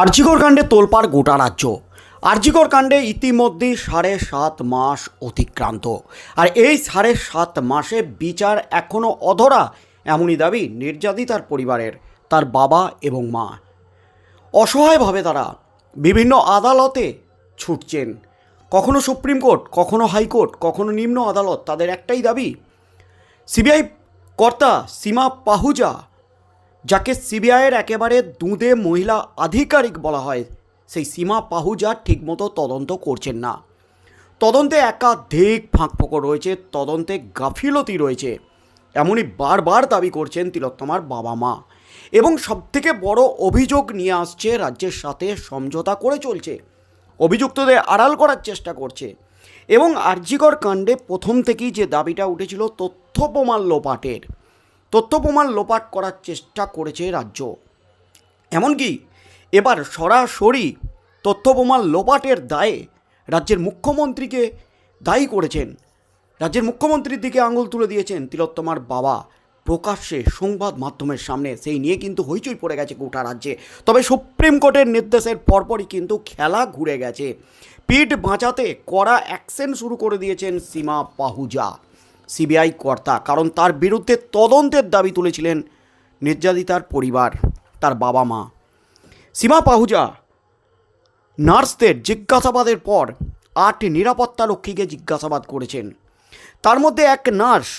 আর্জিকর কাণ্ডে তোলপাড় গোটা রাজ্য। আর্জিকর কাণ্ডে ইতিমধ্যে সাড়ে সাত মাস অতিক্রান্ত। আর এই সাড়ে সাত মাসে বিচার এখনও অধরা, এমনই দাবি নির্যাতিতার পরিবারের, তার বাবা এবং মা। অসহায়ভাবে তারা বিভিন্ন আদালতে ছুটছেন। কখনো সুপ্রিম কোর্ট, কখনো হাইকোর্ট, কখনো নিম্ন আদালত, তাদের একটাই দাবি, সিবিআই কর্তা সীমা পাহুজা যাকে সিবিআইয়ের একেবারে দুঁদে মহিলা আধিকারিক বলা হয়, সেই সীমা পাহুজা ঠিকমতো তদন্ত করছেন না। তদন্তে একাধিক ফাঁকফোকর রয়েছে, তদন্তে গাফিলতি রয়েছে। এমনই বারবার দাবি করছেন তিলোত্তমার বাবা মা। এবং সবথেকে বড় অভিযোগ নিয়ে আসছে, রাজ্যের সাথে সমঝোতা করে চলছে। অভিযুক্তদের আড়াল করার চেষ্টা করছে। এবং আর্যিকর কাণ্ডে প্রথম থেকেই যে দাবিটা উঠেছিল, তথ্য প্রমাণ লোপাটের। তথ্য প্রমাণ লোপাট করার চেষ্টা করেছে রাজ্য। এমনকি এবার সরাসরি তথ্য প্রমাণ লোপাটের দায়ে রাজ্যের মুখ্যমন্ত্রীকে দায়ী করেছেন। রাজ্যের মুখ্যমন্ত্রীর দিকে আঙুল তুলে দিয়েছেন তিলোত্তমার বাবা। প্রকাশ্যে সংবাদ মাধ্যমের সামনে সেই নিয়ে কিন্তু হইচই পড়ে গেছে গোটা রাজ্যে। তবে সুপ্রিম কোর্টের নির্দেশের পরপরই কিন্তু খেলা ঘুরে গেছে। পিঠ বাঁচাতে কড়া অ্যাকশন শুরু করে দিয়েছেন সীমা পাহুজা। সিবিআই কর্তা, কারণ তার বিরুদ্ধে তদন্তের দাবি তুলেছিলেন নির্যাতিতার পরিবার, তার বাবা মা। সীমা পাহুজা, নার্সদের জিজ্ঞাসাবাদের পর আট নিরাপত্তা রক্ষীকে জিজ্ঞাসাবাদ করেছেন। তার মধ্যে এক নার্স,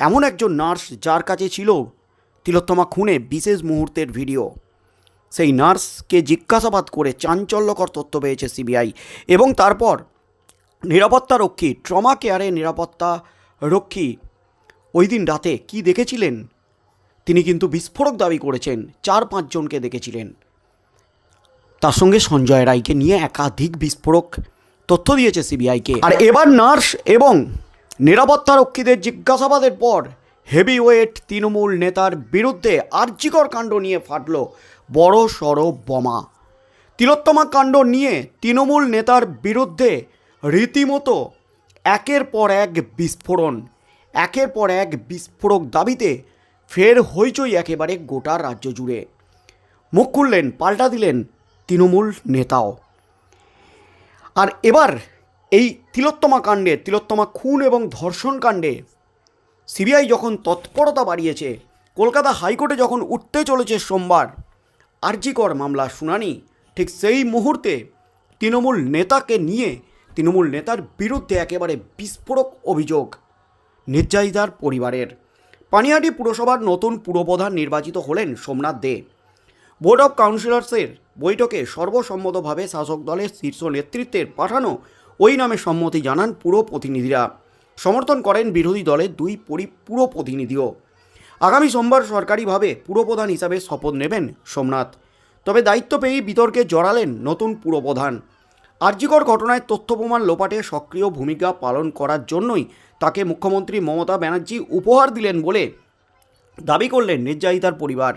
এমন একজন নার্স যার কাছে ছিল তিলোত্তমা খুনে বিশেষ মুহূর্তের ভিডিও। সেই নার্সকে জিজ্ঞাসাবাদ করে চাঞ্চল্যকর তথ্য পেয়েছে সিবিআই এবং তারপর নিরাপত্তা রক্ষী ট্রমা কেয়ারে নিরাপত্তা রক্ষী, ওই দিন রাতে কি দেখেছিলেন? তিনি কিন্তু বিস্ফোরক দাবি করেছেন, চার পাঁচজনকে দেখেছিলেন। তার সঙ্গে সঞ্জয় রায়কে নিয়ে একাধিক বিস্ফোরক তথ্য দিয়েছে সিবিআইকে। আর এবার নার্স এবং নিরাপত্তা রক্ষীদের জিজ্ঞাসাবাদের পর হেভি ওয়েট তৃণমূল নেতার বিরুদ্ধে আর্যিকর কাণ্ড নিয়ে ফাটল বড় সড়ো বোমা। তিলোত্তমা কাণ্ড নিয়ে তৃণমূল নেতার বিরুদ্ধে রীতিমতো একের পর এক বিস্ফোরণ, একের পর এক বিস্ফোরক দাবিতে ফের হইচই একেবারে গোটা রাজ্য জুড়ে। মুখ খুললেন, পাল্টা দিলেন তৃণমূল নেতাও। আর এবার এই তিলোত্তমা কাণ্ডে, তিলোত্তমা খুন এবং ধর্ষণ কাণ্ডে সিবিআই যখন তৎপরতা বাড়িয়েছে, কলকাতা হাইকোর্টে যখন উঠতে চলেছে সোমবার, আরজিকর মামলা শুনানি, ঠিক সেই মুহূর্তে তৃণমূল নেতাকে নিয়ে তৃণমূল নেতার বিরুদ্ধে একেবারে বিস্ফোরক অভিযোগ নির্যাতিতার পরিবারের। পানিহাটি পুরসভার নতুন পুরপ্রধান নির্বাচিত হলেন সোমনাথ দে। বোর্ড অফ কাউন্সিলর্সের বৈঠকে সর্বসম্মতভাবে শাসক দলের শীর্ষ নেতৃত্বের পাঠানো ওই নামে সম্মতি জানান পুরো প্রতিনিধিরা সমর্থন করেন বিরোধী দলের দুই পরি পুরো প্রতিনিধিও আগামী সোমবার সরকারিভাবে পুরপ্রধান হিসাবে শপথ নেবেন সোমনাথ। তবে দায়িত্ব পেয়েই বিতর্কে জড়ালেন নতুন পুরপ্রধান। আর্যিকর ঘটনায় তথ্য প্রমাণ লোপাটে সক্রিয় ভূমিকা পালন করার জন্যই তাকে মুখ্যমন্ত্রী মমতা ব্যানার্জি উপহার দিলেন বলে দাবি করলেন নির্যাতিতার পরিবার।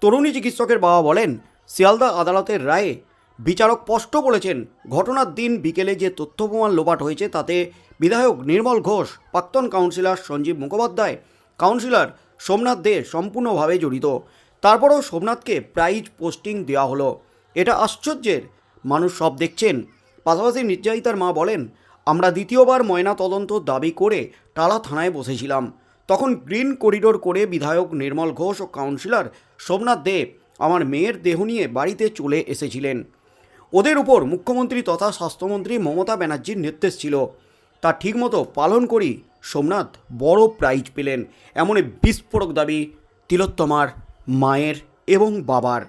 তরুণী চিকিৎসকের বাবা বলেন, শিয়ালদা আদালতের রায়ে বিচারক স্পষ্ট বলেছেন, ঘটনার দিন বিকেলে যে তথ্য প্রমাণ লোপাট হয়েছে তাতে বিধায়ক নির্মল ঘোষ, প্রাক্তন কাউন্সিলর সঞ্জীব মুখোপাধ্যায়, কাউন্সিলর সোমনাথ দে সম্পূর্ণভাবে জড়িত। তারপরেও সোমনাথকে প্রাইজ পোস্টিং দেওয়া হলো। এটা আশ্চর্যের মানুষ সব দেখছেন। পাশাপাশি নির্যাতিতার মা বলেন, আমরা দ্বিতীয়বার ময়না তদন্ত দাবি করে টালা থানায় বসেছিলাম। তখন গ্রিন করিডোর করে বিধায়ক নির্মল ঘোষ ও কাউন্সিলর সোমনাথ দেব আমার মেয়ের দেহ নিয়ে বাড়িতে চলে এসেছিলেন। ওদের উপর মুখ্যমন্ত্রী তথা স্বাস্থ্যমন্ত্রী মমতা ব্যানার্জির নির্দেশ ছিল। তা ঠিকমতো পালন করি সোমনাথ বড় প্রাইজ পেলেন। এমনই বিস্ফোরক দাবি তিলোত্তমার, মায়ের এবং বাবার।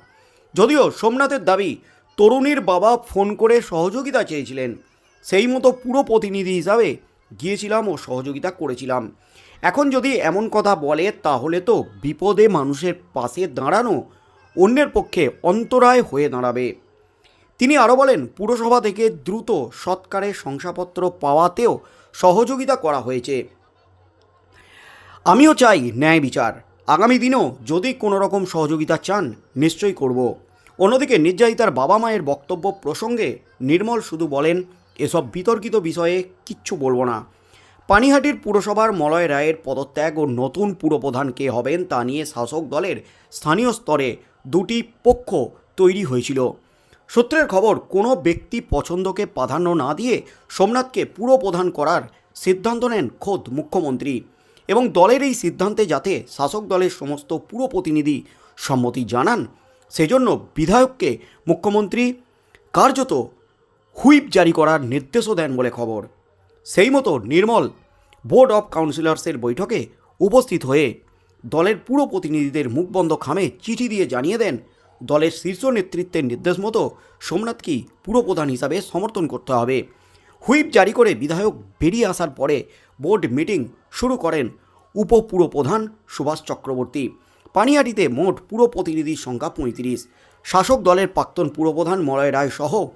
যদিও সোমনাথের দাবি তরুণীর বাবা ফোন করে সহযোগিতা চেয়েছিলেন। সেই মতো পুরো প্রতিনিধি হিসাবে গিয়েছিলাম ও সহযোগিতা করেছিলাম। এখন যদি এমন কথা বলে, তাহলে তো বিপদে মানুষের পাশে দাঁড়ানো অন্যের পক্ষে অন্তরায় হয়ে দাঁড়াবে। তিনি আরও বলেন, পুরসভা থেকে দ্রুত সৎকারের শংসাপত্র পাওয়াতেও সহযোগিতা করা হয়েছে। আমিও চাই ন্যায় বিচার। আগামী দিনেও যদি কোনো রকম সহযোগিতা চান, নিশ্চয়ই করব। অন্যদিকে নির্যাতিতার বাবা মায়ের বক্তব্য প্রসঙ্গে নির্মল শুধু বলেন, এসব বিতর্কিত বিষয়ে কিচ্ছু বলব না। পানিহাটির পুরসভার মলয় রায়ের পদত্যাগ ও নতুন পুরপ্রধান কে হবেন তা নিয়ে শাসক দলের স্থানীয় স্তরে দুটি পক্ষ তৈরি হয়েছিল। সূত্রের খবর, কোনো ব্যক্তি পছন্দকে প্রাধান্য না দিয়ে সোমনাথকে পুরপ্রধান করার সিদ্ধান্ত নেন খোদ মুখ্যমন্ত্রী এবং দলের এই সিদ্ধান্তে যাতে শাসক দলের সমস্ত পুরো প্রতিনিধি সম্মতি জানান সেজন্য বিধায়ককে মুখ্যমন্ত্রী কার্যত হুইপ জারি করার নির্দেশও দেন বলে খবর। সেই মতো নির্মল বোর্ড অফ কাউন্সিলার্সের বৈঠকে উপস্থিত হয়ে দলের পুরো প্রতিনিধিদের মুখবন্ধ খামে চিঠি দিয়ে জানিয়ে দেন, দলের শীর্ষ নেতৃত্বের নির্দেশ মতো সোমনাথকেই পুরপ্রধান হিসাবে সমর্থন করতে হবে। হুইপ জারি করে বিধায়ক বেরিয়ে আসার পরে বোর্ড মিটিং শুরু করেন উপপুরপ্রধান সুভাষ চক্রবর্তী। পানিহাটিতে মোট পুরো প্রতিনিধির সংখ্যা পঁয়ত্রিশ। শাসক দলের প্রাক্তন পুরপ্রধান মলয় রায় সহ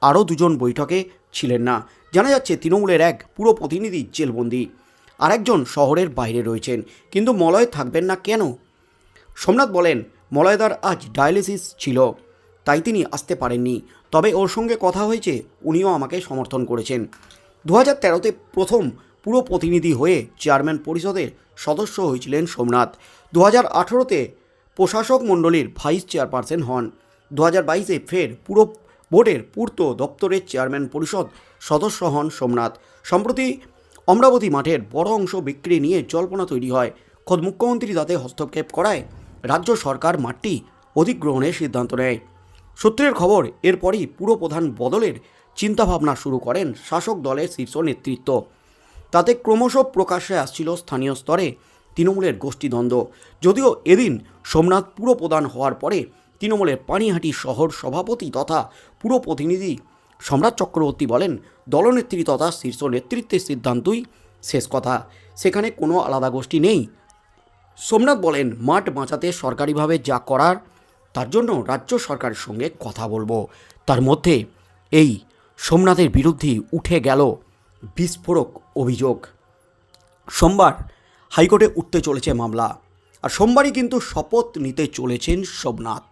আরও দুজন বৈঠকে ছিলেন না। জানা যাচ্ছে, তৃণমূলের এক পুরো প্রতিনিধি জেলবন্দি। আরেকজন শহরের বাইরে রয়েছেন। কিন্তু মলয় থাকবেন না কেন? সোমনাথ বলেন, মলয়দার আজ ডায়ালিসিস ছিল, তাই তিনি আসতে পারেননি। তবে ওর সঙ্গে কথা হয়েছে, উনিও আমাকে সমর্থন করেছেন। দু হাজার তেরোতে প্রথম পুরো প্রতিনিধি হয়ে চেয়ারম্যান পরিষদের সদস্য হয়েছিলেন সোমনাথ। দু হাজার আঠেরোতে প্রশাসক মণ্ডলীর ভাইস চেয়ারপারসন হন। দু হাজার বাইশে ফের পুরো বোর্ডের পূর্ত দপ্তরের চেয়ারম্যান পরিষদ সদস্য হন সোমনাথ। সম্প্রতি অমরাবতী মাঠের বড় অংশ বিক্রি নিয়ে জল্পনা তৈরি হয়। খোদ মুখ্যমন্ত্রী তাতে হস্তক্ষেপ করায় রাজ্য সরকার মাঠটি অধিগ্রহণের সিদ্ধান্ত নেয়। সূত্রের খবর, এরপরই পুরপ্রধান বদলের চিন্তাভাবনা শুরু করেন শাসক দলের শীর্ষ নেতৃত্ব। তাতে ক্রমশ প্রকাশ্যে আসছিল স্থানীয় স্তরে তৃণমূলের গোষ্ঠীদ্বন্দ্ব। যদিও এদিন সোমনাথ পুরপ্রধান হওয়ার পরে তৃণমূলের পানিহাটি শহর সভাপতি তথা পুরো প্রতিনিধি সম্রাট চক্রবর্তী বলেন, দলনেত্রী তথা শীর্ষ নেতৃত্বের সিদ্ধান্তই শেষ কথা। সেখানে কোনো আলাদা গোষ্ঠী নেই। সোমনাথ বলেন, মাঠ বাঁচাতে সরকারিভাবে যা করার, তার জন্য রাজ্য সরকারের সঙ্গে কথা বলব। তার মধ্যে এই সোমনাথের বিরুদ্ধে উঠে গেল বিস্ফোরক অভিযোগ। সোমবার হাইকোর্টে উঠতে চলেছে মামলা, আর সোমবারই কিন্তু শপথ নিতে চলেছেন সোমনাথ।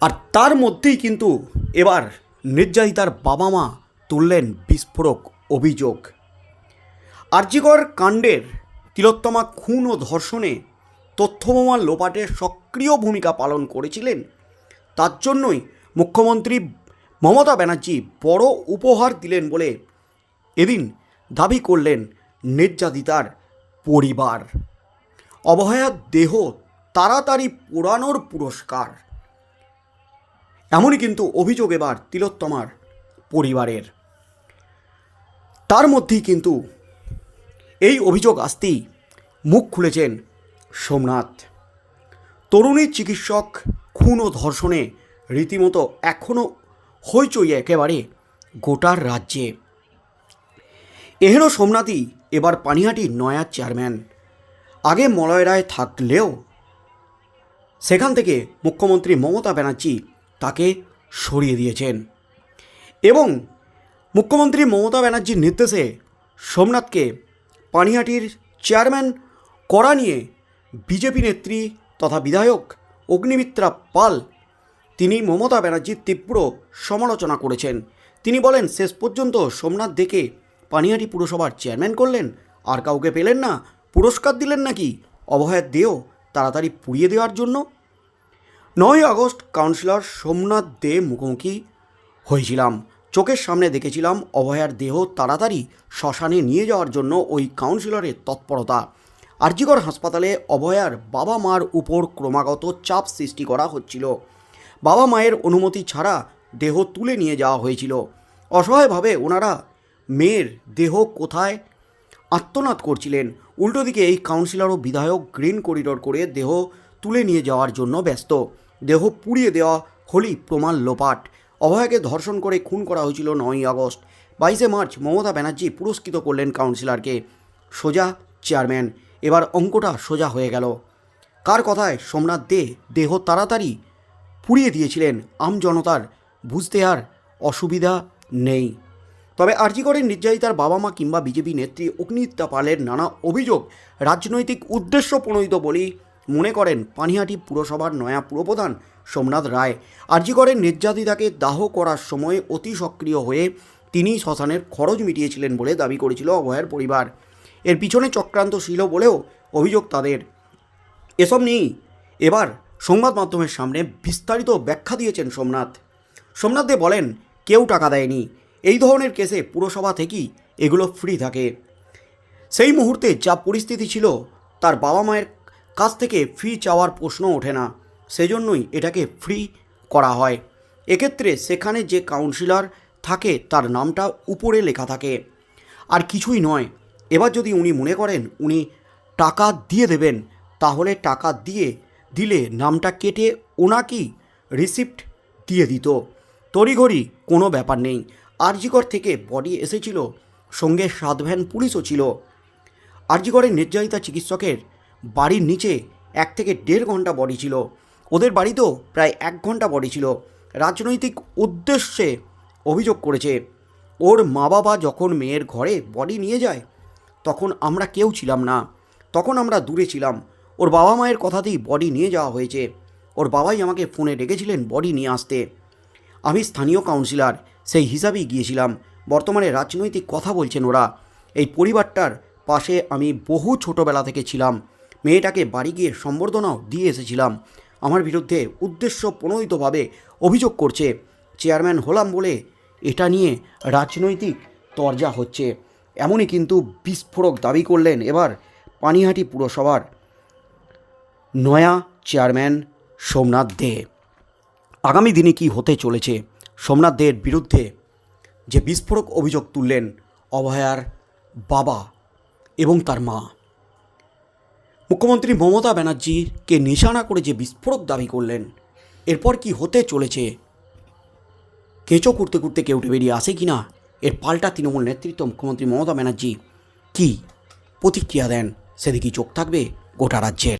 আর তার মধ্যেই কিন্তু এবার নির্যাতিতার বাবা মা তুললেন বিস্ফোরক অভিযোগ। আর্যিকর কাণ্ডের তিলোত্তমা খুন ও ধর্ষণে তথ্যপ্রমাণ লোপাটে সক্রিয় ভূমিকা পালন করেছিলেন। তার জন্যই মুখ্যমন্ত্রী মমতা ব্যানার্জি বড় উপহার দিলেন বলে এদিন দাবি করলেন নির্যাতিতার পরিবার। অবহেয়ার দেহ তাড়াতাড়ি পোড়ানোর পুরস্কার। এমনই কিন্তু অভিযোগ এবার তিলোত্তমার পরিবারের। তার মধ্যেই কিন্তু এই অভিযোগ আসতেই মুখ খুলেছেন সোমনাথ। তরুণী চিকিৎসক খুন ও ধর্ষণে রীতিমতো এখনও হইচই একেবারে গোটার রাজ্যে এহেরও সোমনাথই এবার পানিহাটির নয়া চেয়ারম্যান আগে মলয় রায় থাকলেও সেখান থেকে মুখ্যমন্ত্রী মমতা ব্যানার্জি তাকে সরিয়ে দিয়েছেন। এবং মুখ্যমন্ত্রী মমতা ব্যানার্জির নির্দেশে সোমনাথকে পানিহাটির চেয়ারম্যান করা নিয়ে বিজেপি নেত্রী তথা বিধায়ক অগ্নিমিত্রা পাল তিনি মমতা ব্যানার্জির তীব্র সমালোচনা করেছেন। তিনি বলেন, শেষ পর্যন্ত সোমনাথ দেখে পানিহাটি পুরসভার চেয়ারম্যান করলেন। আর কাউকে পেলেন না। পুরস্কার দিলেন নাকি? অবহেয়ার দেহ তাড়াতাড়ি পুড়িয়ে দেওয়ার জন্য? নয় আগস্ট কাউন্সিলর সোমনাথ দে মুখোমুখি হয়েছিলাম। চোখের সামনে দেখেছিলাম অভয়ার দেহ তাড়াতাড়ি শ্মশানে নিয়ে যাওয়ার জন্য ওই কাউন্সিলরের তৎপরতা। আরজিগড় হাসপাতালে অভয়ার বাবা মার উপর ক্রমাগত চাপ সৃষ্টি করা হচ্ছিল। বাবা মায়ের অনুমতি ছাড়া দেহ তুলে নিয়ে যাওয়া হয়েছিল। অসহায়ভাবে ওনারা মেয়ের দেহ কোথায় আত্মনাদ করছিলেন। উল্টো দিকে এই কাউন্সিলর ও বিধায়ক গ্রিন করিডোর করে দেহ তুলে নিয়ে যাওয়ার জন্য ব্যস্ত। দেহ পুড়িয়ে দেওয়া হলি প্রমাণ লোপাট। অভয়াকে ধর্ষণ করে খুন করা হয়েছিল নয়ই আগস্ট। বাইশে মার্চ মমতা ব্যানার্জি পুরস্কৃত করলেন কাউন্সিলরকে সোজা চেয়ারম্যান এবার অঙ্কটা সোজা হয়ে গেল। কার কথায় সোমনাথ দে, দেহ তাড়াতাড়ি পুড়িয়ে দিয়েছিলেন আম জনতার। বুঝতে আর অসুবিধা নেই। তবে আরজিগড়ের নির্যাতিতার বাবা মা কিংবা বিজেপি নেত্রী অগ্নিত্যা পালের নানা অভিযোগ, রাজনৈতিক উদ্দেশ্য প্রণোদিত বলেই মনে করেন পানিহাটি পুরসভার নয়া পুরপ্রধান সোমনাথ রায়। আরজিগড়ের নির্যাতিতাকে দাহ করার সময় অতি সক্রিয় হয়ে তিনি শ্মশানের খরচ মিটিয়েছিলেন বলে দাবি করেছিল অভয়ের পরিবার। এর পিছনে চক্রান্ত ছিল বলেও অভিযোগ তাদের। এসব নিয়েই এবার সংবাদ মাধ্যমের সামনে বিস্তারিত ব্যাখ্যা দিয়েছেন সোমনাথ। সোমনাথ দে বলেন, কেউ টাকা দেয়নি। এই ধরনের কেসে পুরসভা থেকেই এগুলো ফ্রি থাকে। সেই মুহূর্তে যা পরিস্থিতি ছিল, তার বাবা মায়ের কাছ থেকে ফি চাওয়ার প্রশ্ন ওঠে না। সেজন্যই এটাকে ফ্রি করা হয়। এক্ষেত্রে সেখানে যে কাউন্সিলর থাকে, তার নামটা উপরে লেখা থাকে। আর কিছুই নয়। এবার যদি উনি মনে করেন, উনি টাকা দিয়ে দেবেন, তাহলে টাকা দিয়ে দিলে নামটা কেটে ওনাকেই রিসিপ্ট দিয়ে দিত। তড়িঘড়ি কোনো ব্যাপার নেই। আরজিকর থেকে বডি এসেছিল, সঙ্গে সাত ভ্যান পুলিশও ছিল। আরজিকরের নির্যাতিতা চিকিৎসকের বাড়ির নিচে এক থেকে দেড় ঘণ্টা বডি ছিল। ওদের বাড়িতেও প্রায় এক ঘণ্টা বডি ছিল। রাজনৈতিক উদ্দেশ্যে অভিযোগ করেছে, ওর মা বাবা যখন মেয়ের ঘরে বডি নিয়ে যায়, তখন আমরা কেউ ছিলাম না। তখন আমরা দূরে ছিলাম। ওর বাবা মায়ের কথাতেই বডি নিয়ে যাওয়া হয়েছে। ওর বাবাই আমাকে ফোনে ডেকেছিলেন বডি নিয়ে আসতে। আমি স্থানীয় কাউন্সিলর সেই হিসাবেই গিয়েছিলাম। বর্তমানে রাজনৈতিক কথা বলছেন ওরা। এই পরিবারটার পাশে আমি বহু ছোটোবেলা থেকে ছিলাম। মেয়েটাকে বাড়ি গিয়ে সম্বর্ধনাও দিয়ে এসেছিলাম। আমার বিরুদ্ধে উদ্দেশ্য প্রণোদিতভাবে অভিযোগ করছে। চেয়ারম্যান হলাম বলে এটা নিয়ে রাজনৈতিক তরজা হচ্ছে। এমনই কিন্তু বিস্ফোরক দাবি করলেন এবার পানিহাটি পুরসভার নয়া চেয়ারম্যান সোমনাথ দে। আগামী দিনে কি হতে চলেছে? সোমনাথ দের বিরুদ্ধে যে বিস্ফোরক অভিযোগ তুললেন অভয়ার বাবা এবং তার মা। মুখ্যমন্ত্রী মমতা ব্যানার্জিকে নিশানা করে যে বিস্ফোরক দাবি করলেন, এরপর কি হতে চলেছে? কেঁচো করতে করতে কেউ উঠে বেরিয়ে আসে কি না এর পাল্টা তৃণমূল নেতৃত্ব মুখ্যমন্ত্রী মমতা ব্যানার্জি কি প্রতিক্রিয়া দেন? সেদিকেই চোখ থাকবে গোটা রাজ্যের।